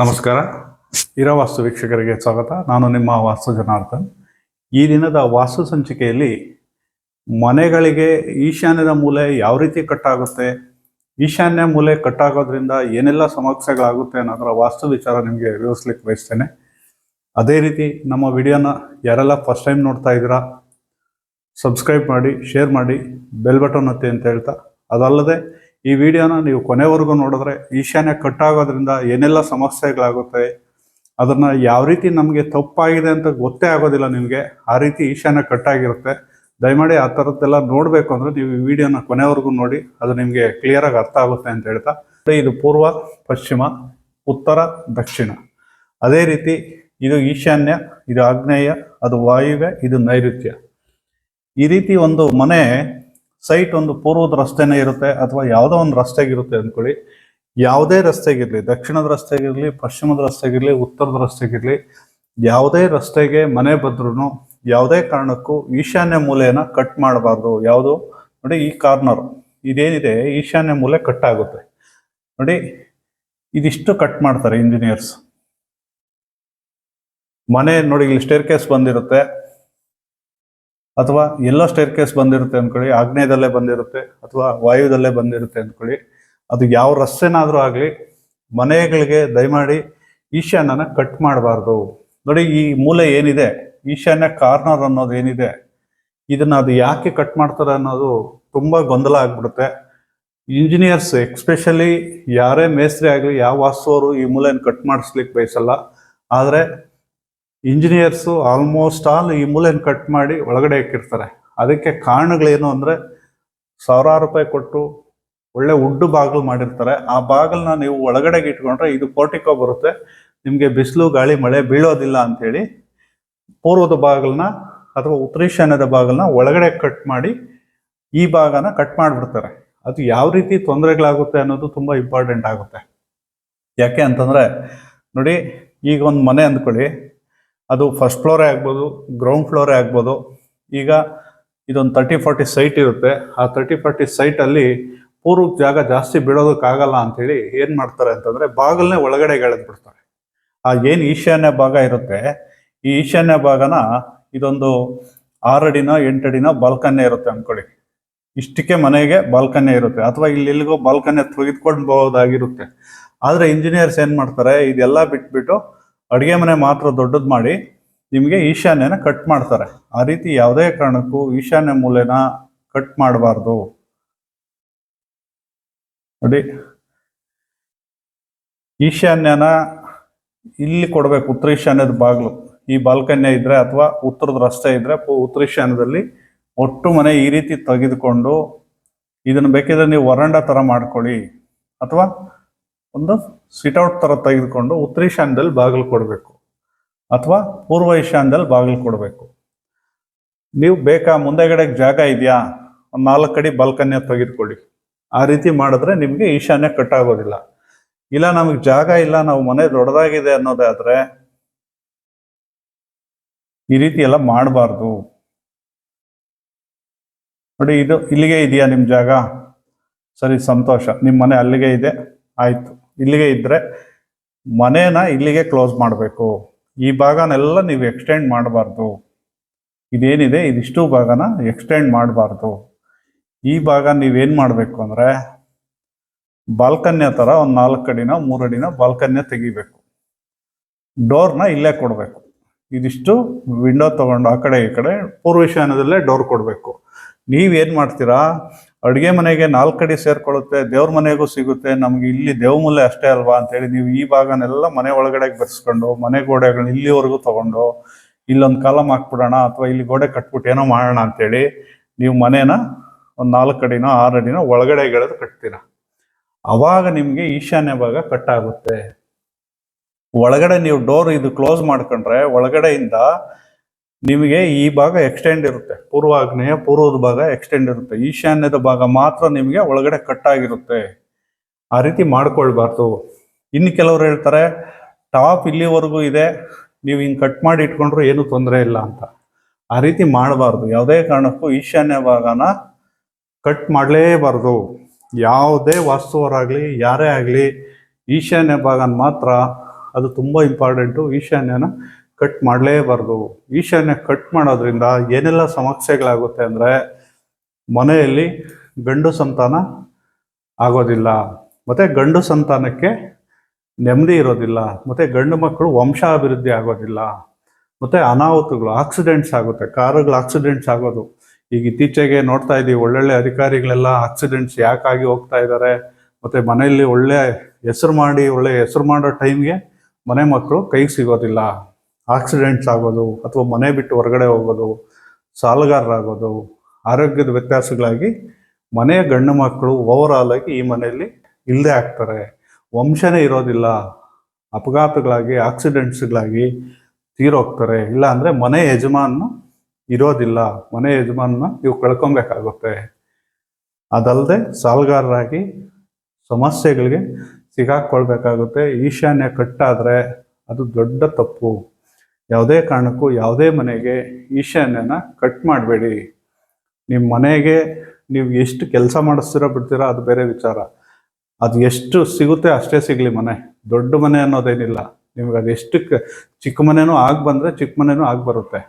ನಮಸ್ಕಾರ. ಇರೋ ವಾಸ್ತು ವೀಕ್ಷಕರಿಗೆ ಸ್ವಾಗತ. ನಾನು ನಿಮ್ಮ ವಾಸ್ತು ಜನಾರ್ದನ್. ಈ ದಿನದ ವಾಸ್ತು ಸಂಚಿಕೆಯಲ್ಲಿ ಮನೆಗಳಿಗೆ ಈಶಾನ್ಯದ ಮೂಲೆ ಯಾವ ರೀತಿ ಕಟ್ಟಾಗುತ್ತೆ, ಈಶಾನ್ಯ ಮೂಲೆ ಕಟ್ಟಾಗೋದ್ರಿಂದ ಏನೆಲ್ಲ ಸಮಸ್ಯೆಗಳಾಗುತ್ತೆ ಅನ್ನೋದರ ವಾಸ್ತು ವಿಚಾರ ನಿಮಗೆ ವಿವರಿಸ್ಲಿಕ್ಕೆ ಬಯಸ್ತೇನೆ. ಅದೇ ರೀತಿ ನಮ್ಮ ವಿಡಿಯೋನ ಯಾರೆಲ್ಲ ಫಸ್ಟ್ ಟೈಮ್ ನೋಡ್ತಾ ಇದ್ದೀರಾ ಸಬ್ಸ್ಕ್ರೈಬ್ ಮಾಡಿ ಶೇರ್ ಮಾಡಿ ಬೆಲ್ ಬಟನ್ ಒತ್ತಿ ಅಂತ ಹೇಳ್ತಾ, ಅದಲ್ಲದೆ ಈ ವಿಡಿಯೋನ ನೀವು ಕೊನೆವರೆಗೂ ನೋಡಿದ್ರೆ ಈಶಾನ್ಯ ಕಟ್ಟಾಗೋದ್ರಿಂದ ಏನೆಲ್ಲ ಸಮಸ್ಯೆಗಳಾಗುತ್ತೆ, ಅದನ್ನು ಯಾವ ರೀತಿ ನಮಗೆ ತಪ್ಪಾಗಿದೆ ಅಂತ ಗೊತ್ತೇ ಆಗೋದಿಲ್ಲ ನಿಮಗೆ, ಆ ರೀತಿ ಈಶಾನ್ಯ ಕಟ್ಟಾಗಿರುತ್ತೆ. ದಯಮಾಡಿ ಆ ಥರದ್ದೆಲ್ಲ ನೋಡಬೇಕು ಅಂದರೆ ನೀವು ಈ ವಿಡಿಯೋನ ಕೊನೆವರೆಗೂ ನೋಡಿ, ಅದು ನಿಮಗೆ ಕ್ಲಿಯರಾಗಿ ಅರ್ಥ ಆಗುತ್ತೆ ಅಂತ ಹೇಳ್ತಾ. ಇದು ಪೂರ್ವ, ಪಶ್ಚಿಮ, ಉತ್ತರ, ದಕ್ಷಿಣ. ಅದೇ ರೀತಿ ಇದು ಈಶಾನ್ಯ, ಇದು ಆಗ್ನೇಯ, ಅದು ವಾಯುವ್ಯ, ಇದು ನೈಋತ್ಯ. ಈ ರೀತಿ ಒಂದು ಮನೆ ಸೈಟ್ ಒಂದು ಪೂರ್ವದ ರಸ್ತೆನೇ ಇರುತ್ತೆ ಅಥವಾ ಯಾವುದೋ ಒಂದು ರಸ್ತೆಗಿರುತ್ತೆ ಅಂದ್ಕೊಳ್ಳಿ. ಯಾವುದೇ ರಸ್ತೆಗಿರಲಿ ದಕ್ಷಿಣದ ರಸ್ತೆಗಿರಲಿ ಪಶ್ಚಿಮದ ರಸ್ತೆಗಿರಲಿ ಉತ್ತರದ ರಸ್ತೆಗಿರಲಿ ಯಾವುದೇ ರಸ್ತೆಗೆ ಮನೆ ಬಂದ್ರೂ ಯಾವುದೇ ಕಾರಣಕ್ಕೂ ಈಶಾನ್ಯ ಮೂಲೆಯನ್ನು ಕಟ್ ಮಾಡಬಾರ್ದು. ಯಾವುದು? ನೋಡಿ, ಈ ಕಾರ್ನರ್. ಇದೇನಿದೆ? ಈಶಾನ್ಯ ಮೂಲೆ ಕಟ್ ಆಗುತ್ತೆ. ನೋಡಿ, ಇದಿಷ್ಟು ಕಟ್ ಮಾಡ್ತಾರೆ ಇಂಜಿನಿಯರ್ಸ್. ಮನೆ ನೋಡಿ, ಇಲ್ಲಿ ಸ್ಟೇರ್ ಕೇಸ್ ಬಂದಿರುತ್ತೆ. ಅಥವಾ ಎಲ್ಲೋ ಸ್ಟೇರ್ ಕೇಸ್ ಬಂದಿರುತ್ತೆ ಅಂದ್ಕೊಳ್ಳಿ ಆಗ್ನೇಯದಲ್ಲೇ ಬಂದಿರುತ್ತೆ ಅಥವಾ ವಾಯುದಲ್ಲೇ ಬಂದಿರುತ್ತೆ ಅಂದ್ಕೊಳ್ಳಿ ಅದು ಯಾವ ರಸ್ತೆನಾದರೂ ಆಗಲಿ ಮನೆಗಳಿಗೆ ದಯಮಾಡಿ ಈಶಾನ್ಯನ ಕಟ್ ಮಾಡಬಾರ್ದು. ನೋಡಿ ಈ ಮೂಲೆ ಏನಿದೆ, ಈಶಾನ್ಯ ಕಾರ್ನರ್ ಅನ್ನೋದು ಏನಿದೆ, ಇದನ್ನು ಅದು ಯಾಕೆ ಕಟ್ ಮಾಡ್ತಾರೆ ಅನ್ನೋದು ತುಂಬ ಗೊಂದಲ ಆಗ್ಬಿಡುತ್ತೆ. ಇಂಜಿನಿಯರ್ಸ್ ಎಕ್ಸ್ಪೆಷಲಿ ಯಾರೇ ಮೇಸ್ತ್ರಿ ಆಗಲಿ, ಯಾವ ವಾಸ್ತುವರು ಈ ಮೂಲೆಯನ್ನು ಕಟ್ ಮಾಡಿಸ್ಲಿಕ್ಕೆ ಬಯಸಲ್ಲ, ಆದರೆ ಇಂಜಿನಿಯರ್ಸು ಆಲ್ಮೋಸ್ಟ್ ಆಲ್ ಈ ಮೂಲೆಯನ್ನು ಕಟ್ ಮಾಡಿ ಒಳಗಡೆ ಇಕ್ಕಿರ್ತಾರೆ. ಅದಕ್ಕೆ ಕಾರಣಗಳೇನು ಅಂದರೆ ಸಾವಿರಾರು ರೂಪಾಯಿ ಕೊಟ್ಟು ಒಳ್ಳೆ ಉಡ್ಡು ಬಾಗಿಲು ಮಾಡಿರ್ತಾರೆ. ಆ ಬಾಗಿಲನ್ನ ನೀವು ಒಳಗಡೆಗೆ ಇಟ್ಕೊಂಡ್ರೆ ಇದು ಪೋರ್ಟಿಕೋ ಬರುತ್ತೆ. ನಿಮಗೆ ಬಿಸಿಲು, ಗಾಳಿ, ಮಳೆ ಬೀಳೋದಿಲ್ಲ ಅಂಥೇಳಿ ಪೂರ್ವದ ಬಾಗಿಲನ್ನ ಅಥವಾ ಉತ್ತರೀಶಾನ್ಯದ ಬಾಗಿಲನ್ನ ಒಳಗಡೆ ಕಟ್ ಮಾಡಿ ಈ ಭಾಗನ ಕಟ್ ಮಾಡಿಬಿಡ್ತಾರೆ. ಅದು ಯಾವ ರೀತಿ ತೊಂದರೆಗಳಾಗುತ್ತೆ ಅನ್ನೋದು ತುಂಬ ಇಂಪಾರ್ಟೆಂಟ್ ಆಗುತ್ತೆ. ಯಾಕೆ ಅಂತಂದರೆ ನೋಡಿ, ಈಗ ಒಂದು ಮನೆ ಅಂದ್ಕೊಳ್ಳಿ. ಅದು ಫಸ್ಟ್ ಫ್ಲೋರೇ ಆಗ್ಬೋದು ಗ್ರೌಂಡ್ ಫ್ಲೋರೇ ಆಗ್ಬೋದು. ಈಗ ಇದೊಂದು ತರ್ಟಿ ಫಾರ್ಟಿ ಸೈಟ್ ಇರುತ್ತೆ. ಆ ತರ್ಟಿ ಫಾರ್ಟಿ ಸೈಟಲ್ಲಿ ಪೂರ್ವಕ್ಕೆ ಜಾಗ ಜಾಸ್ತಿ ಬಿಡೋದಕ್ಕಾಗಲ್ಲ ಅಂಥೇಳಿ ಏನು ಮಾಡ್ತಾರೆ ಅಂತಂದರೆ ಬಾಗಿಲನ್ನೇ ಒಳಗಡೆ ಎಳೆದು ಬಿಡ್ತಾರೆ. ಆ ಏನು ಈಶಾನ್ಯ ಭಾಗ ಇರುತ್ತೆ, ಈ ಈಶಾನ್ಯ ಭಾಗನ ಇದೊಂದು ಆರಡಿನ ಎಂಟಡಿನ ಬಾಲ್ಕನ್ನೇ ಇರುತ್ತೆ ಅಂದ್ಕೊಳ್ಳಿ ಇಷ್ಟಕ್ಕೆ ಮನೆಗೆ ಬಾಲ್ಕನ್ನೇ ಇರುತ್ತೆ. ಅಥವಾ ಇಲ್ಲಿ ಎಲ್ಲಿಗೋ ಬಾಲ್ಕನ್ನೇ ತೆಗೆದುಕೊಂಡು ಬಹುದಾಗಿರುತ್ತೆ ಆದರೆ ಇಂಜಿನಿಯರ್ಸ್ ಏನು ಮಾಡ್ತಾರೆ, ಇದೆಲ್ಲ ಬಿಟ್ಬಿಟ್ಟು ಅಡುಗೆ ಮನೆ ಮಾತ್ರ ದೊಡ್ಡದು ಮಾಡಿ ನಿಮಗೆ ಈಶಾನ್ಯನ ಕಟ್ ಮಾಡ್ತಾರೆ. ಆ ರೀತಿ ಯಾವುದೇ ಕಾರಣಕ್ಕೂ ಈಶಾನ್ಯ ಮೂಲೆನ ಕಟ್ ಮಾಡಬಾರ್ದು. ನೋಡಿ, ಈಶಾನ್ಯನ ಇಲ್ಲಿ ಕೊಡಬೇಕು, ಉತ್ತರ ಈಶಾನ್ಯದ ಬಾಗಿಲು. ಈ ಬಾಲ್ಕನ್ಯ ಇದ್ರೆ ಅಥವಾ ಉತ್ತರದ ರಸ್ತೆ ಇದ್ರೆ ಉತ್ತರ ಈಶಾನ್ಯದಲ್ಲಿ ಒಟ್ಟು ಮನೆ ಈ ರೀತಿ ತೆಗೆದುಕೊಂಡು ಇದನ್ನ ಬೇಕಿದ್ರೆ ನೀವು ವರಂಡ ತರ ಮಾಡ್ಕೊಳ್ಳಿ. ಅಥವಾ ಒಂದು ಸಿಟ್ಔಟ್ ತರ ತೆಗೆದುಕೊಂಡು ಉತ್ತರ ಈಶಾನ್ಯದಲ್ಲಿ ಬಾಗಿಲು ಕೊಡಬೇಕು. ಅಥವಾ ಪೂರ್ವ ಈಶಾನ್ಯದಲ್ಲಿ ಬಾಗಿಲು ಕೊಡಬೇಕು. ನೀವು ಬೇಕಾ ಮುಂದೆಗಡೆಗೆ ಜಾಗ ಇದೆಯಾ? ಒಂದು ನಾಲ್ಕು ಅಡಿ ಬಾಲ್ಕನ್ಯ ತೆಗೆದುಕೊಳ್ಳಿ. ಆ ರೀತಿ ಮಾಡಿದ್ರೆ ನಿಮಗೆ ಈಶಾನ್ಯ ಕಟ್ಟಾಗೋದಿಲ್ಲ ಇಲ್ಲ ನಮಗೆ ಜಾಗ ಇಲ್ಲ, ನಾವು ಮನೆ ದೊಡ್ಡದಾಗಿದೆ ಅನ್ನೋದಾದರೆ ಈ ರೀತಿ ಎಲ್ಲ ಮಾಡಬಾರ್ದು. ನೋಡಿ ಇದು ಇಲ್ಲಿಗೆ ಇದೆಯಾ ನಿಮ್ಮ ಜಾಗ? ಸರಿ, ಸಂತೋಷ. ನಿಮ್ಮ ಮನೆ ಅಲ್ಲಿಗೆ ಇದೆ. ಆಯ್ತು. ಇಲ್ಲಿಗೆ ಇದ್ದರೆ ಮನೇನ ಇಲ್ಲಿಗೆ ಕ್ಲೋಸ್ ಮಾಡಬೇಕು. ಈ ಭಾಗನೆಲ್ಲ ನೀವು ಎಕ್ಸ್ಟೆಂಡ್ ಮಾಡಬಾರ್ದು. ಇದೇನಿದೆ? ಇದಿಷ್ಟು ಭಾಗನ ಎಕ್ಸ್ಟೆಂಡ್ ಮಾಡಬಾರ್ದು. ಈ ಭಾಗ ನೀವೇನು ಮಾಡಬೇಕು ಅಂದರೆ ಬಾಲ್ಕನ್ಯ ಥರ ಒಂದು ನಾಲ್ಕು ಅಡಿನ, ಮೂರು ಅಡಿನ ಬಾಲ್ಕನ್ಯ ತೆಗಿಬೇಕು. ಡೋರ್ನ ಇಲ್ಲೇ ಕೊಡಬೇಕು. ಇದಿಷ್ಟು ವಿಂಡೋ ತೊಗೊಂಡು ಆ ಕಡೆ ಈ ಕಡೆ ಪೂರ್ವ ಈಶಾನ್ಯದಲ್ಲೇ ಡೋರ್ ಕೊಡಬೇಕು. ನೀವೇನು ಮಾಡ್ತೀರಾ? ಅಡುಗೆ ಮನೆಗೆ ನಾಲ್ಕು ಅಡಿ ಸೇರ್ಕೊಳ್ಳುತ್ತೆ, ದೇವ್ರ ಮನೆಗೂ ಸಿಗುತ್ತೆ, ನಮ್ಗೆ ಇಲ್ಲಿ ದೇವಮೂಲೆ ಅಷ್ಟೇ ಅಲ್ವಾ ಅಂತೇಳಿ ನೀವು ಈ ಭಾಗನೆಲ್ಲ ಮನೆ ಒಳಗಡೆ ಬೆರೆಸ್ಕೊಂಡು, ಮನೆ ಗೋಡೆಗಳನ್ನ ಇಲ್ಲಿವರೆಗೂ ತಗೊಂಡು, ಇಲ್ಲೊಂದು ಕಾಲಮ್ ಹಾಕ್ಬಿಡೋಣ ಅಥವಾ ಇಲ್ಲಿ ಗೋಡೆ ಕಟ್ಬಿಟ್ಟು ಏನೋ ಮಾಡೋಣ ಅಂತೇಳಿ ನೀವು ಮನೇನ ಒಂದು ನಾಲ್ಕು ಅಡಿನೋ ಆರು ಅಡಿನೋ ಒಳಗಡೆ ಗೆಳೆದು ಕಟ್ತೀರ? ಅವಾಗ ನಿಮಗೆ ಈಶಾನ್ಯ ಭಾಗ ಕಟ್ಟಾಗುತ್ತೆ. ಒಳಗಡೆ ನೀವು ಡೋರ್ ಇದು ಕ್ಲೋಸ್ ಮಾಡ್ಕೊಂಡ್ರೆ ಒಳಗಡೆಯಿಂದ ನಿಮಗೆ ಈ ಭಾಗ ಎಕ್ಸ್ಟೆಂಡ್ ಇರುತ್ತೆ. ಪೂರ್ವ ಆಗ್ನೇಯ ಪೂರ್ವದ ಭಾಗ ಎಕ್ಸ್ಟೆಂಡ್ ಇರುತ್ತೆ. ಈಶಾನ್ಯದ ಭಾಗ ಮಾತ್ರ ನಿಮಗೆ ಒಳಗಡೆ ಕಟ್ ಆಗಿರುತ್ತೆ. ಆ ರೀತಿ ಮಾಡ್ಕೊಳ್ಬಾರ್ದು. ಇನ್ನು ಕೆಲವರು ಹೇಳ್ತಾರೆ, ಟಾಪ್ ಇಲ್ಲಿವರೆಗೂ ಇದೆ. ನೀವು ಹಿಂಗೆ ಕಟ್ ಮಾಡಿ ಇಟ್ಕೊಂಡ್ರು ಏನು ತೊಂದರೆ ಇಲ್ಲ ಅಂತ. ಆ ರೀತಿ ಮಾಡಬಾರ್ದು. ಯಾವುದೇ ಕಾರಣಕ್ಕೂ ಈಶಾನ್ಯ ಭಾಗನ ಕಟ್ ಮಾಡಲೇಬಾರ್ದು. ಯಾವುದೇ ವಾಸ್ತುವರಾಗಲಿ ಯಾರೇ ಆಗಲಿ, ಈಶಾನ್ಯ ಭಾಗನ ಮಾತ್ರ ಅದು ತುಂಬ ಇಂಪಾರ್ಟೆಂಟು ಈಶಾನ್ಯನ ಕಟ್ ಮಾಡಲೇಬಾರ್ದು. ಈಶಾನ್ಯ ಕಟ್ ಮಾಡೋದ್ರಿಂದ ಏನೆಲ್ಲ ಸಮಸ್ಯೆಗಳಾಗುತ್ತೆ ಅಂದರೆ ಮನೆಯಲ್ಲಿ ಗಂಡು ಸಂತಾನ ಆಗೋದಿಲ್ಲ. ಮತ್ತು ಗಂಡು ಸಂತಾನಕ್ಕೆ ನೆಮ್ಮದಿ ಇರೋದಿಲ್ಲ. ಮತ್ತು ಗಂಡು ಮಕ್ಕಳು ವಂಶಾಭಿವೃದ್ಧಿ ಆಗೋದಿಲ್ಲ. ಮತ್ತು ಅನಾಹುತಗಳು ಆಕ್ಸಿಡೆಂಟ್ಸ್ ಆಗುತ್ತೆ. ಕಾರುಗಳು ಆಕ್ಸಿಡೆಂಟ್ಸ್ ಆಗೋದು. ಈಗ ಇತ್ತೀಚೆಗೆ ನೋಡ್ತಾ ಇದ್ದೀವಿ ಒಳ್ಳೊಳ್ಳೆ ಅಧಿಕಾರಿಗಳೆಲ್ಲ ಆಕ್ಸಿಡೆಂಟ್ಸ್ ಯಾಕಾಗಿ ಹೋಗ್ತಾ ಇದ್ದಾರೆ ಮತ್ತು ಮನೆಯಲ್ಲಿ ಒಳ್ಳೆ ಹೆಸರು ಮಾಡಿ, ಒಳ್ಳೆ ಹೆಸರು ಮಾಡೋ ಟೈಮ್ಗೆ ಮನೆ ಮಕ್ಕಳು ಕೈಗೆ ಸಿಗೋದಿಲ್ಲ. ಆಕ್ಸಿಡೆಂಟ್ಸ್ ಆಗೋದು ಅಥವಾ ಮನೆ ಬಿಟ್ಟು ಹೊರಗಡೆ ಹೋಗೋದು, ಸಾಲಗಾರರಾಗೋದು, ಆರೋಗ್ಯದ ವ್ಯತ್ಯಾಸಗಳಾಗಿ ಮನೆಯ ಗಂಡು ಮಕ್ಕಳು ಓವರ್ ಆಲ್ ಆಗಿ ಈ ಮನೆಯಲ್ಲಿ ಇಲ್ಲದೆ ಆಗ್ತಾರೆ. ವಂಶನೇ ಇರೋದಿಲ್ಲ. ಅಪಘಾತಗಳಾಗಿ ಆಕ್ಸಿಡೆಂಟ್ಸ್ಗಳಾಗಿ ತೀರೋಗ್ತಾರೆ ಇಲ್ಲ ಅಂದರೆ ಮನೆ ಯಜಮಾನ ಇರೋದಿಲ್ಲ. ಮನೆ ಯಜಮಾನ ನೀವು ಕಳ್ಕೊಬೇಕಾಗುತ್ತೆ. ಅದಲ್ಲದೆ ಸಾಲಗಾರರಾಗಿ ಸಮಸ್ಯೆಗಳಿಗೆ ಸಿಗಾಕ್ಕೊಳ್ಬೇಕಾಗುತ್ತೆ. ಈಶಾನ್ಯ ಕಟ್ಟಾದರೆ ಅದು ದೊಡ್ಡ ತಪ್ಪು. ಯಾವುದೇ ಕಾರಣಕ್ಕೂ ಯಾವುದೇ ಮನೆಗೆ ಈಶಾನ್ಯನ ಕಟ್ ಮಾಡಬೇಡಿ. ನಿಮ್ಮ ಮನೆಗೆ ನೀವು ಎಷ್ಟು ಕೆಲಸ ಮಾಡಿಸ್ತೀರ ಬಿಡ್ತೀರಾ, ಅದು ಬೇರೆ ವಿಚಾರ. ಅದು ಎಷ್ಟು ಸಿಗುತ್ತೆ ಅಷ್ಟೇ ಸಿಗಲಿ ಮನೆ. ದೊಡ್ಡ ಮನೆ ಅನ್ನೋದೇನಿಲ್ಲ. ನಿಮ್ಗೆ ಅದು ಎಷ್ಟು ಚಿಕ್ಕ ಮನೆನೂ ಆಗಿ ಬಂದರೆ ಚಿಕ್ಕ ಮನೆನೂ ಆಗಿ ಬರುತ್ತೆ.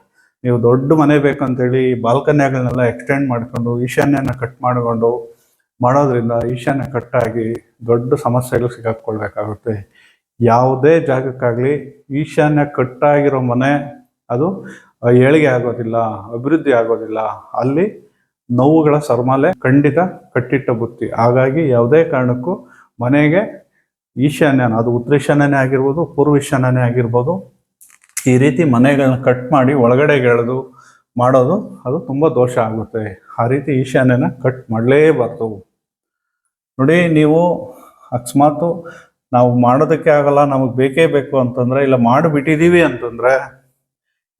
ನೀವು ದೊಡ್ಡ ಮನೆ ಬೇಕಂತೇಳಿ ಬಾಲ್ಕನ್ಯಾಗಳನ್ನೆಲ್ಲ ಎಕ್ಸ್ಟೆಂಡ್ ಮಾಡಿಕೊಂಡು, ಈಶಾನ್ಯನ ಕಟ್ ಮಾಡಿಕೊಂಡು ಮಾಡೋದ್ರಿಂದ ಈಶಾನ್ಯ ಕಟ್ಟಾಗಿ ದೊಡ್ಡ ಸಮಸ್ಯೆಗಳು ಸಿಗಾಕ್ಕೊಳ್ಬೇಕಾಗುತ್ತೆ ಯಾವುದೇ ಜಾಗಕ್ಕಾಗಲಿ ಈಶಾನ್ಯ ಕಟ್ಟಾಗಿರೋ ಮನೆ, ಅದು ಏಳಿಗೆ ಆಗೋದಿಲ್ಲ, ಅಭಿವೃದ್ಧಿ ಆಗೋದಿಲ್ಲ. ಅಲ್ಲಿ ನೋವುಗಳ ಸರ್ಮಾಲೆ ಖಂಡಿತ ಕಟ್ಟಿಟ್ಟ ಬುತ್ತಿ. ಹಾಗಾಗಿ ಯಾವುದೇ ಕಾರಣಕ್ಕೂ ಮನೆಗೆ ಈಶಾನ್ಯನ ಅದು ಉತ್ತರ ಈಶಾನ್ಯನೇ ಆಗಿರ್ಬೋದು, ಪೂರ್ವ ಈಶಾನ್ಯನೇ ಆಗಿರ್ಬೋದು, ಈ ರೀತಿ ಮನೆಗಳನ್ನ ಕಟ್ ಮಾಡಿ ಒಳಗಡೆ ಎಳೆದು ಮಾಡೋದು, ಅದು ತುಂಬ ದೋಷ ಆಗುತ್ತೆ. ಆ ರೀತಿ ಈಶಾನ್ಯನ ಕಟ್ ಮಾಡಲೇಬಾರ್ದು. ನೋಡಿ, ನೀವು ಅಕಸ್ಮಾತು ನಾವು ಮಾಡೋದಕ್ಕೆ ಆಗಲ್ಲ, ನಮಗೆ ಬೇಕೇ ಬೇಕು ಅಂತಂದ್ರೆ, ಇಲ್ಲ ಮಾಡಿಬಿಟ್ಟಿದ್ದೀವಿ ಅಂತಂದ್ರೆ,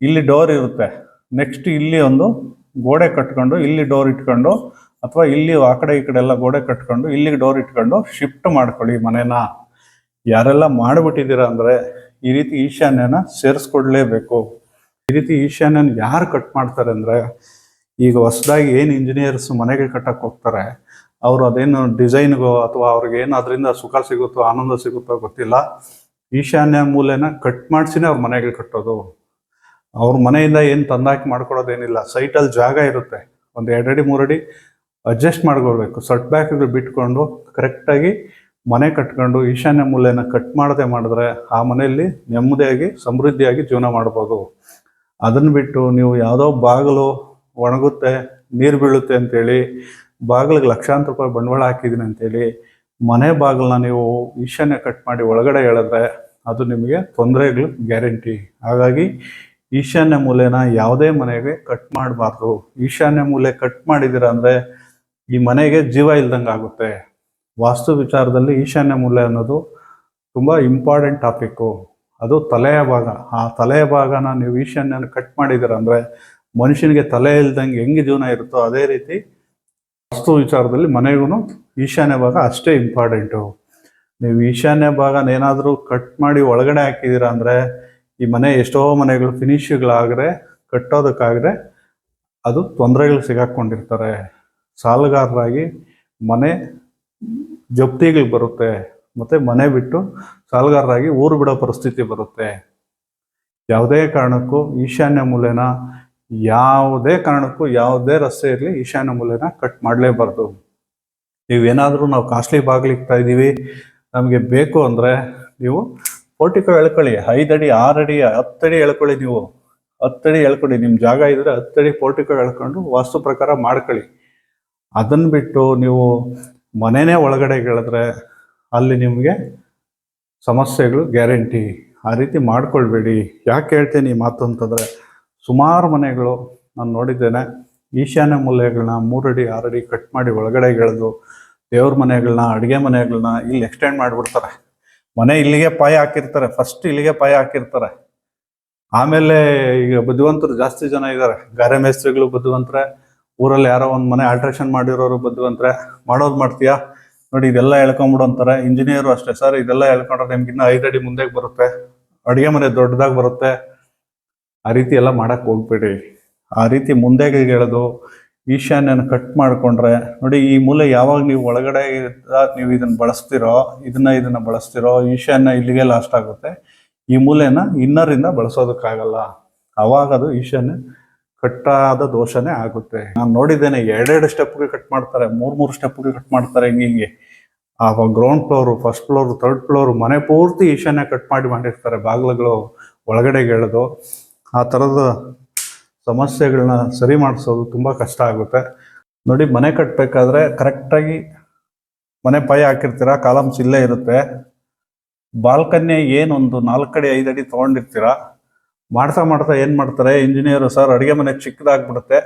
ಇಲ್ಲಿ ಡೋರ್ ಇರುತ್ತೆ. ನೆಕ್ಸ್ಟ್ ಇಲ್ಲಿ ಒಂದು ಗೋಡೆ ಕಟ್ಕೊಂಡು, ಇಲ್ಲಿ ಡೋರ್ ಇಟ್ಕೊಂಡು, ಅಥವಾ ಇಲ್ಲಿ ಆ ಕಡೆ ಈ ಕಡೆ ಎಲ್ಲ ಗೋಡೆ ಕಟ್ಕೊಂಡು, ಇಲ್ಲಿಗೆ ಡೋರ್ ಇಟ್ಕೊಂಡು ಶಿಫ್ಟ್ ಮಾಡ್ಕೊಳ್ಳಿ ಮನೇನ. ಯಾರೆಲ್ಲ ಮಾಡಿಬಿಟ್ಟಿದ್ದೀರಾ ಅಂದರೆ, ಈ ರೀತಿ ಈಶಾನ್ಯನ ಸೇರಿಸ್ಕೊಡ್ಲೇಬೇಕು. ಈ ರೀತಿ ಈಶಾನ್ಯನ ಯಾರು ಕಟ್ ಮಾಡ್ತಾರೆ ಅಂದರೆ, ಈಗ ಹೊಸದಾಗಿ ಏನು ಇಂಜಿನಿಯರ್ಸ್ ಮನೆಗೆ ಕಟ್ಟಕ್ಕೆ ಹೋಗ್ತಾರೆ ಅವರು ಅದೇನು ಡಿಸೈನ್ಗೋ ಅಥವಾ ಅವ್ರಿಗೆ ಏನು ಅದರಿಂದ ಸುಖ ಸಿಗುತ್ತೋ, ಆನಂದ ಸಿಗುತ್ತೋ ಗೊತ್ತಿಲ್ಲ. ಈಶಾನ್ಯ ಮೂಲೆನ ಕಟ್ ಮಾಡಿಸಿನೇ ಅವ್ರ ಮನೆಗೆ ಕಟ್ಟೋದು. ಅವ್ರ ಮನೆಯಿಂದ ಏನು ತಂದಾಕಿ ಮಾಡ್ಕೊಡೋದೇನಿಲ್ಲ ಸೈಟಲ್ಲಿ ಜಾಗ ಇರುತ್ತೆ. ಒಂದು ಎರಡಡಿ, ಮೂರಡಿ ಅಡ್ಜಸ್ಟ್ ಮಾಡ್ಕೊಳ್ಬೇಕು. ಸಟ್ ಬ್ಯಾಕ್ಗಳು ಬಿಟ್ಕೊಂಡು ಕರೆಕ್ಟಾಗಿ ಮನೆ ಕಟ್ಕೊಂಡು ಈಶಾನ್ಯ ಮೂಲೆನ ಕಟ್ ಮಾಡದೆ ಮಾಡಿದ್ರೆ ಆ ಮನೆಯಲ್ಲಿ ನೆಮ್ಮದಿಯಾಗಿ, ಸಮೃದ್ಧಿಯಾಗಿ ಜೀವನ ಮಾಡ್ಬೋದು. ಅದನ್ನು ಬಿಟ್ಟು ನೀವು ಯಾವುದೋ ಬಾಗಿಲು ಒಣಗುತ್ತೆ, ನೀರು ಬೀಳುತ್ತೆ ಅಂತೇಳಿ ಬಾಗಿಲಿಗೆ ಲಕ್ಷಾಂತರ ರೂಪಾಯಿ ಬಂಡವಾಳ ಹಾಕಿದ್ದೀನಿ ಅಂತೇಳಿ ಮನೆ ಬಾಗಿಲನ್ನ ನೀವು ಈಶಾನ್ಯ ಕಟ್ ಮಾಡಿ ಒಳಗಡೆ ಹೇಳಿದ್ರೆ ಅದು ನಿಮಗೆ ತೊಂದರೆಗಳು ಗ್ಯಾರಂಟಿ. ಹಾಗಾಗಿ ಈಶಾನ್ಯ ಮೂಲೆನ ಯಾವುದೇ ಮನೆಗೆ ಕಟ್ ಮಾಡಬಾರ್ದು. ಈಶಾನ್ಯ ಮೂಲೆ ಕಟ್ ಮಾಡಿದ್ದೀರ ಅಂದರೆ ಈ ಮನೆಗೆ ಜೀವ ಇಲ್ದಂಗೆ ಆಗುತ್ತೆ. ವಾಸ್ತು ವಿಚಾರದಲ್ಲಿ ಈಶಾನ್ಯ ಮೂಲೆ ಅನ್ನೋದು ತುಂಬ ಇಂಪಾರ್ಟೆಂಟ್ ಟಾಪಿಕ್ಕು ಅದು ತಲೆಯ ಭಾಗ. ಆ ತಲೆಯ ಭಾಗನ ನೀವು ಈಶಾನ್ಯನ ಕಟ್ ಮಾಡಿದ್ದೀರ ಅಂದರೆ ಮನುಷ್ಯನಿಗೆ ತಲೆ ಇಲ್ದಂಗೆ ಹೆಂಗೆ ಜೀವನ ಇರುತ್ತೋ ಅದೇ ರೀತಿ ವಾಸ್ತು ವಿಚಾರದಲ್ಲಿ ಮನೆಗೂ ಈಶಾನ್ಯ ಭಾಗ ಅಷ್ಟೇ ಇಂಪಾರ್ಟೆಂಟು ನೀವು ಈಶಾನ್ಯ ಭಾಗನ ಏನಾದರೂ ಕಟ್ ಮಾಡಿ ಒಳಗಡೆ ಹಾಕಿದ್ದೀರಾ ಅಂದರೆ ಈ ಮನೆ ಎಷ್ಟೋ ಮನೆಗಳು ಫಿನಿಶ್ಗಳಾಗ್ರೆ ಕಟ್ಟೋದಕ್ಕಾಗ್ರೆ ಅದು ತೊಂದರೆಗಳು ಸಿಗಾಕೊಂಡಿರ್ತಾರೆ. ಸಾಲಗಾರರಾಗಿ ಮನೆ ಜಪ್ತಿಗಳು ಬರುತ್ತೆ. ಮತ್ತು ಮನೆ ಬಿಟ್ಟು ಸಾಲಗಾರರಾಗಿ ಊರು ಬಿಡೋ ಪರಿಸ್ಥಿತಿ ಬರುತ್ತೆ. ಯಾವುದೇ ಕಾರಣಕ್ಕೂ ಈಶಾನ್ಯ ಮೂಲೆನ ಯಾವುದೇ ಕಾರಣಕ್ಕೂ ಯಾವುದೇ ರಸ್ತೆ ಇರಲಿ ಈಶಾನ್ಯ ಮೂಲೆನ ಕಟ್ ಮಾಡಲೇಬಾರ್ದು. ನೀವೇನಾದರೂ ನಾವು ಕಾಸ್ಟ್ಲಿ ಬಾಗ್ಲಿಕ್ತಾ ಇದ್ದೀವಿ ನಮಗೆ ಬೇಕು ಅಂದರೆ ನೀವು ಪೋರ್ಟಿಕೋ ಎಳ್ಕೊಳ್ಳಿ ಐದಡಿ ಆರಡಿ ಹತ್ತಡಿ ಎಳ್ಕೊಳ್ಳಿ ನೀವು. ಹತ್ತಡಿ ಎಳ್ಕೊಳ್ಳಿ ನಿಮ್ಮ ಜಾಗ ಇದ್ರೆ ಹತ್ತಡಿ ಪೋರ್ಟಿಕೋ ಎಳ್ಕೊಂಡು ವಾಸ್ತು ಪ್ರಕಾರ ಮಾಡ್ಕೊಳ್ಳಿ. ಅದನ್ನು ಬಿಟ್ಟು ನೀವು ಮನೆನೇ ಒಳಗಡೆ ಹೇಳಿದ್ರೆ ಅಲ್ಲಿ ನಿಮಗೆ ಸಮಸ್ಯೆಗಳು ಗ್ಯಾರಂಟಿ. ಆ ರೀತಿ ಮಾಡ್ಕೊಳ್ಬೇಡಿ. ಯಾಕೆ ಹೇಳ್ತೀನಿ ಮಾತು ಅಂತಂದರೆ ಸುಮಾರು ಮನೆಗಳು ನಾನು ನೋಡಿದ್ದೇನೆ. ಈಶಾನ್ಯ ಮೂಲೆಗಳನ್ನ ಮೂರಡಿ, ಆರಡಿ ಕಟ್ ಮಾಡಿ ಒಳಗಡೆ ಗೆಳೆದು ದೇವ್ರ ಮನೆಗಳನ್ನ ಅಡುಗೆ ಮನೆಗಳನ್ನ ಇಲ್ಲಿ ಎಕ್ಸ್ಟೆಂಡ್ ಮಾಡಿಬಿಡ್ತಾರೆ. ಮನೆ ಇಲ್ಲಿಗೆ ಪಾಯ ಹಾಕಿರ್ತಾರೆ ಫಸ್ಟ್ ಇಲ್ಲಿಗೆ ಪಾಯ ಹಾಕಿರ್ತಾರೆ. ಆಮೇಲೆ ಈಗ ಬುದ್ಧಿವಂತರು ಜಾಸ್ತಿ ಜನ ಇದ್ದಾರೆ ಗಾರೆ ಮೇಸ್ತ್ರಿಗಳು ಬುದ್ಧಿವಂತರೆ, ಊರಲ್ಲಿ ಯಾರೋ ಒಂದು ಮನೆ ಆಲ್ಟ್ರೇಷನ್ ಮಾಡಿರೋರು ಬುದ್ಧಿವಂತರೆ, ಮಾಡೋದು ಮಾಡ್ತೀಯಾ? ನೋಡಿ, ಇದೆಲ್ಲ ಹೇಳ್ಕೊಂಬಿಡು ಅಂತಾರೆ. ಇಂಜಿನಿಯರು ಅಷ್ಟೇ. ಸರ್ ಇದೆಲ್ಲ ಹೇಳ್ಕೊಂಡ್ರೆ ನಿಮ್ಗೆ ಇನ್ನೂ ಐದು ಅಡಿ ಮುಂದೆ ಬರುತ್ತೆ. ಅಡುಗೆ ಮನೆ ದೊಡ್ಡದಾಗಿ ಬರುತ್ತೆ. ಆ ರೀತಿ ಎಲ್ಲ ಮಾಡೋಕ್ಕೆ ಹೋಗ್ಬೇಡಿ. ಆ ರೀತಿ ಮುಂದೆ ಹೇಳೋದು ಈಶಾನ್ಯನ ಕಟ್ ಮಾಡಿಕೊಂಡ್ರೆ, ನೋಡಿ ಈ ಮೂಲೆ ಯಾವಾಗ ನೀವು ಒಳಗಡೆ ನೀವು ಇದನ್ನ ಬಳಸ್ತಿರೋ, ಇದನ್ನ ಇದನ್ನ ಬಳಸ್ತಿರೋ, ಈಶಾನ್ಯ ಇಲ್ಲಿಗೆ ಲಾಸ್ಟ್ ಆಗುತ್ತೆ. ಈ ಮೂಲೆನ ಇನ್ನರಿಂದ ಬಳಸೋದಕ್ಕಾಗಲ್ಲ. ಅವಾಗ ಅದು ಈಶಾನ್ಯ ಕಟ್ಟಾದ ದೋಷನೇ ಆಗುತ್ತೆ. ನಾನು ನೋಡಿದ್ದೇನೆ ಎರಡೆರಡು ಸ್ಟೆಪ್ಗೆ ಕಟ್ ಮಾಡ್ತಾರೆ, ಮೂರು ಮೂರು ಸ್ಟೆಪ್ಗೆ ಕಟ್ ಮಾಡ್ತಾರೆ ಹಿಂಗೆ ಹಿಂಗೆ. ಆ ground floor first floor third floor ಮನೆ ಪೂರ್ತಿ ಈಶಾನ್ಯ ಕಟ್ ಮಾಡಿ ಮಾಡಿರ್ತಾರೆ ಬಾಗಿಲುಗಳು ಒಳಗಡೆ ಎಳೆದು ಆ ಥರದ ಸಮಸ್ಯೆಗಳನ್ನ ಸರಿ ಮಾಡಿಸೋದು ತುಂಬ ಕಷ್ಟ ಆಗುತ್ತೆ. ನೋಡಿ, ಮನೆ ಕಟ್ಟಬೇಕಾದ್ರೆ ಕರೆಕ್ಟಾಗಿ ಮನೆ ಪೈ ಹಾಕಿರ್ತೀರಾ ಕಾಲಮ್ಸ್ ಇಲ್ಲೇ ಇರುತ್ತೆ. ಬಾಲ್ಕನ್ಯ ಏನೊಂದು ನಾಲ್ಕಡಿ ಐದಡಿ ತೊಗೊಂಡಿರ್ತೀರಾ, ಮಾಡ್ತಾ ಮಾಡ್ತಾ ಏನು ಮಾಡ್ತಾರೆ, ಇಂಜಿನಿಯರು ಸರ್, ಅಡುಗೆ ಮನೆ ಚಿಕ್ಕದಾಗ್ಬಿಡುತ್ತೆ.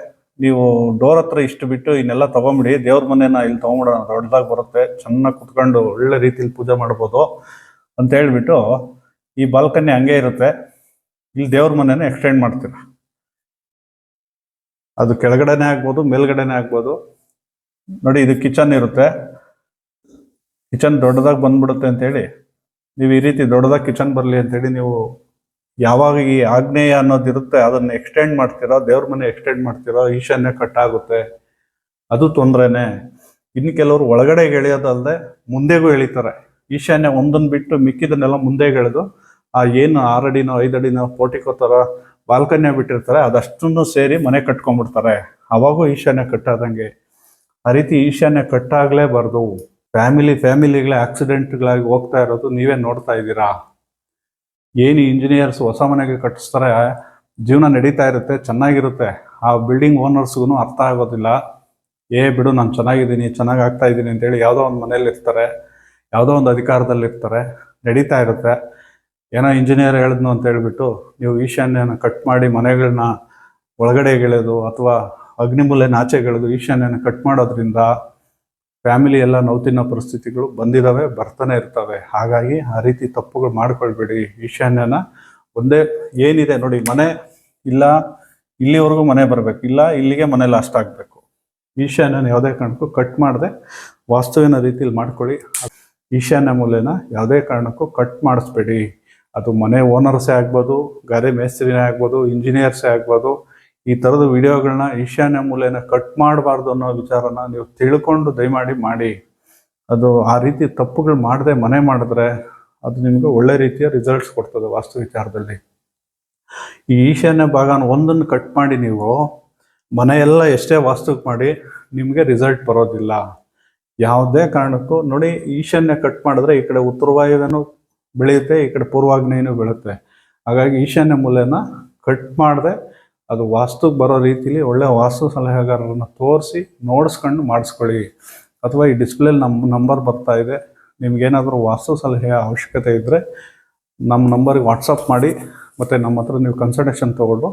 ನೀವು ಡೋರ್ ಹತ್ರ ಇಷ್ಟು ಬಿಟ್ಟು ಇನ್ನೆಲ್ಲ ತೊಗೊಂಬಿಡಿ, ದೇವ್ರ ಮನೆನ ಇಲ್ಲಿ ತೊಗೊಂಬಿಡೋಣ, ದೊಡ್ಡದಾಗಿ ಬರುತ್ತೆ, ಚೆನ್ನಾಗಿ ಕುತ್ಕೊಂಡು ಒಳ್ಳೆ ರೀತಿಯಲ್ಲಿ ಪೂಜೆ ಮಾಡ್ಬೋದು ಅಂತ ಹೇಳ್ಬಿಟ್ಟು ಈ ಬಾಲ್ಕನಿ ಹಂಗೆ ಇರುತ್ತೆ. ಇಲ್ಲಿ ದೇವ್ರ ಮನೆನೇ ಎಕ್ಸ್ಟೆಂಡ್ ಮಾಡ್ತೀರಾ? ಅದು ಕೆಳಗಡೆನೆ ಆಗ್ಬೋದು, ಮೇಲ್ಗಡೆನೆ ಆಗ್ಬೋದು. ನೋಡಿ, ಇದು ಕಿಚನ್ ಇರುತ್ತೆ. ಕಿಚನ್ ದೊಡ್ಡದಾಗಿ ಬಂದ್ಬಿಡುತ್ತೆ ಅಂತೇಳಿ ನೀವು ಈ ರೀತಿ ದೊಡ್ಡದಾಗಿ ಕಿಚನ್ ಬರಲಿ ಅಂತೇಳಿ ನೀವು ಯಾವಾಗ ಈ ಆಗ್ನೇಯ ಅನ್ನೋದು ಇರುತ್ತೆ, ಅದನ್ನ ಎಕ್ಸ್ಟೆಂಡ್ ಮಾಡ್ತೀರಾ, ದೇವ್ರ ಮನೆ ಎಕ್ಸ್ಟೆಂಡ್ ಮಾಡ್ತೀರಾ, ಈಶಾನ್ಯ ಕಟ್ ಆಗುತ್ತೆ, ಅದು ತೊಂದ್ರೆನೆ. ಇನ್ನು ಕೆಲವರು ಒಳಗಡೆ ಎಳೆಯೋದಲ್ಲದೆ ಮುಂದೆಗೂ ಎಳಿತಾರೆ. ಈಶಾನ್ಯ ಒಂದನ್ನು ಬಿಟ್ಟು ಮಿಕ್ಕಿದನ್ನೆಲ್ಲ ಮುಂದೆ ಎಳೆದು ಆ ಏನು ಆರಡಿನೋ, ಐದಡಿನೋ, ಪೋಟಿಕೋ ಥರ ಬಾಲ್ಕನ್ಯ ಬಿಟ್ಟಿರ್ತಾರೆ, ಅದಷ್ಟನ್ನು ಸೇರಿ ಮನೆ ಕಟ್ಕೊಂಡ್ಬಿಡ್ತಾರೆ. ಅವಾಗೂ ಈಶಾನ್ಯ ಕಟ್ಟಾದಂಗೆ. ಆ ರೀತಿ ಈಶಾನ್ಯ ಕಟ್ಟಾಗಲೇಬಾರ್ದು. ಫ್ಯಾಮಿಲಿ ಫ್ಯಾಮಿಲಿಗಳೇ ಆಕ್ಸಿಡೆಂಟ್ಗಳಾಗಿ ಹೋಗ್ತಾ ಇರೋದು ನೀವೇ ನೋಡ್ತಾ ಇದ್ದೀರಾ? ಏನು ಇಂಜಿನಿಯರ್ಸ್ ಹೊಸ ಮನೆಗೆ ಕಟ್ಟಿಸ್ತಾರೆ? ಜೀವನ ನಡೀತಾ ಇರುತ್ತೆ, ಚೆನ್ನಾಗಿರುತ್ತೆ. ಆ ಬಿಲ್ಡಿಂಗ್ ಓನರ್ಸ್ಗೂ ಅರ್ಥ ಆಗೋದಿಲ್ಲ. ಏ, ಬಿಡು, ನಾನು ಚೆನ್ನಾಗಿದ್ದೀನಿ, ಚೆನ್ನಾಗಿ ಆಗ್ತಾ ಇದ್ದೀನಿ ಅಂತೇಳಿ ಯಾವುದೋ ಒಂದು ಮನೇಲಿ ಇರ್ತಾರೆ ಯಾವುದೋ ಒಂದು ಅಧಿಕಾರದಲ್ಲಿ ಇರ್ತಾರೆ ನಡೀತಾ ಇರುತ್ತೆ. ಏನೋ ಇಂಜಿನಿಯರ್ ಹೇಳಿದ್ನು ಅಂತ ಹೇಳ್ಬಿಟ್ಟು ನೀವು ಈಶಾನ್ಯನ ಕಟ್ ಮಾಡಿ ಮನೆಗಳನ್ನ ಒಳಗಡೆ ಗೆಳೆದು ಅಥವಾ ಅಗ್ನಿಮೂಲೆನ ಆಚೆ ಗೆಳೆದು ಈಶಾನ್ಯನ ಕಟ್ ಮಾಡೋದ್ರಿಂದ ಫ್ಯಾಮಿಲಿ ಎಲ್ಲ ನೋವು ತಿನ್ನೋ ಪರಿಸ್ಥಿತಿಗಳು ಬಂದಿದ್ದಾವೆ ಬರ್ತಾನೆ ಇರ್ತವೆ. ಹಾಗಾಗಿ ಆ ರೀತಿ ತಪ್ಪುಗಳು ಮಾಡ್ಕೊಳ್ಬೇಡಿ. ಈಶಾನ್ಯನ ಒಂದೇ ಏನಿದೆ ನೋಡಿ, ಮನೆ ಇಲ್ಲ, ಇಲ್ಲಿವರೆಗೂ ಮನೆ ಬರಬೇಕು, ಇಲ್ಲ, ಇಲ್ಲಿಗೆ ಮನೆ ಲಾಸ್ಟ್ ಆಗಬೇಕು. ಈಶಾನ್ಯನ ಯಾವುದೇ ಕಾರಣಕ್ಕೂ ಕಟ್ ಮಾಡದೆ ವಾಸ್ತುವಿನ ರೀತಿಯಲ್ಲಿ ಮಾಡ್ಕೊಳ್ಳಿ. ಈಶಾನ್ಯ ಮೂಲೆನ ಯಾವುದೇ ಕಾರಣಕ್ಕೂ ಕಟ್ ಮಾಡಿಸ್ಬೇಡಿ. ಅದು ಮನೆ ಓನರ್ಸೇ ಆಗ್ಬೋದು, ಗಾರೆ ಮೇಸ್ತ್ರಿನೇ ಆಗ್ಬೋದು, ಇಂಜಿನಿಯರ್ಸೇ ಆಗ್ಬೋದು, ಈ ಥರದ ವಿಡಿಯೋಗಳನ್ನ ಈಶಾನ್ಯ ಮೂಲೆನ ಕಟ್ ಮಾಡಬಾರ್ದು ಅನ್ನೋ ವಿಚಾರನ ನೀವು ತಿಳ್ಕೊಂಡು ದಯಮಾಡಿ ಮಾಡಿ. ಅದು ಆ ರೀತಿ ತಪ್ಪುಗಳು ಮಾಡದೆ ಮನೆ ಮಾಡಿದ್ರೆ ಅದು ನಿಮಗೆ ಒಳ್ಳೆ ರೀತಿಯ ರಿಸಲ್ಟ್ಸ್ ಕೊಡ್ತದೆ ವಾಸ್ತು ವಿಚಾರದಲ್ಲಿ. ಈ ಈಶಾನ್ಯ ಭಾಗನ ಒಂದನ್ನು ಕಟ್ ಮಾಡಿ ನೀವು ಮನೆಯೆಲ್ಲ ಎಷ್ಟೇ ವಾಸ್ತುಕ್ ಮಾಡಿ ನಿಮಗೆ ರಿಸಲ್ಟ್ ಬರೋದಿಲ್ಲ. ಯಾವುದೇ ಕಾರಣಕ್ಕೂ ನೋಡಿ ಈಶಾನ್ಯ ಕಟ್ ಮಾಡಿದ್ರೆ ಈ ಕಡೆ ಉತ್ತರ ವಾಯುವೇನು ಬೆಳೆಯುತ್ತೆ, ಈ ಕಡೆ ಪೂರ್ವಾಗ್ನೇಯನೂ ಬೆಳೆಯುತ್ತೆ. ಹಾಗಾಗಿ ಈಶಾನ್ಯ ಮೂಲೆನ ಕಟ್ ಮಾಡದೆ, ಅದು ವಾಸ್ತುಗೆ ಬರೋ ರೀತಿಲಿ ಒಳ್ಳೆ ವಾಸ್ತು ಸಲಹೆಗಾರರನ್ನು ತೋರಿಸಿ, ನೋಡಿಸ್ಕೊಂಡು ಮಾಡಿಸ್ಕೊಳ್ಳಿ. ಅಥವಾ ಈ ಡಿಸ್ಪ್ಲೇಲಿ ನಮ್ಮ ನಂಬರ್ ಬರ್ತಾ ಇದೆ, ನಿಮ್ಗೇನಾದರೂ ವಾಸ್ತು ಸಲಹೆಯ ಅವಶ್ಯಕತೆ ಇದ್ದರೆ ನಮ್ಮ ನಂಬರಿಗೆ ವಾಟ್ಸಪ್ ಮಾಡಿ, ಮತ್ತು ನಮ್ಮ ಹತ್ರ ನೀವು ಕನ್ಸಲ್ಟೇಷನ್ ತೊಗೊಂಡು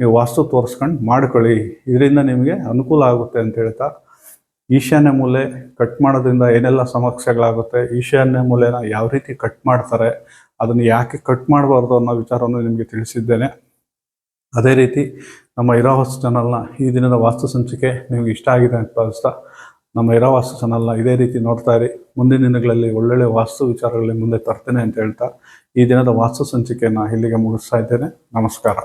ನೀವು ವಾಸ್ತು ತೋರಿಸ್ಕೊಂಡು ಮಾಡ್ಕೊಳ್ಳಿ. ಇದರಿಂದ ನಿಮಗೆ ಅನುಕೂಲ ಆಗುತ್ತೆ ಅಂತ ಹೇಳ್ತಾ ಈಶಾನ್ಯ ಮೂಲೆ ಕಟ್ ಮಾಡೋದ್ರಿಂದ ಏನೆಲ್ಲ ಸಮಸ್ಯೆಗಳಾಗುತ್ತೆ? ಈಶಾನ್ಯ ಮೂಲೆನ ಯಾವ ರೀತಿ ಕಟ್ ಮಾಡ್ತಾರೆ? ಅದನ್ನು ಯಾಕೆ ಕಟ್ ಮಾಡಬಾರ್ದು ಅನ್ನೋ ವಿಚಾರವನ್ನು ನಿಮಗೆ ತಿಳಿಸಿದ್ದೇನೆ. ಅದೇ ರೀತಿ ನಮ್ಮ ಇರಾವಾಸ್ ಚಾನಲ್ನ ಈ ದಿನದ ವಾಸ್ತು ಸಂಚಿಕೆ ನಿಮಗೆ ಇಷ್ಟ ಆಗಿದೆ ಅಂತ ಭಾವಿಸ್ತಾ ನಮ್ಮ ಇರಾವಾಸ್ತು ಚಾನಲ್ನ ಇದೇ ರೀತಿ ನೋಡ್ತಾ ಇರಿ. ಮುಂದಿನ ದಿನಗಳಲ್ಲಿ ಒಳ್ಳೊಳ್ಳೆ ವಾಸ್ತು ವಿಚಾರಗಳಲ್ಲಿ ಮುಂದೆ ತರ್ತೇನೆ ಅಂತ ಹೇಳ್ತಾ ಈ ದಿನದ ವಾಸ್ತು ಸಂಚಿಕೆಯನ್ನು ಇಲ್ಲಿಗೆ ಮುಗಿಸ್ತಾ ಇದ್ದೇನೆ. ನಮಸ್ಕಾರ.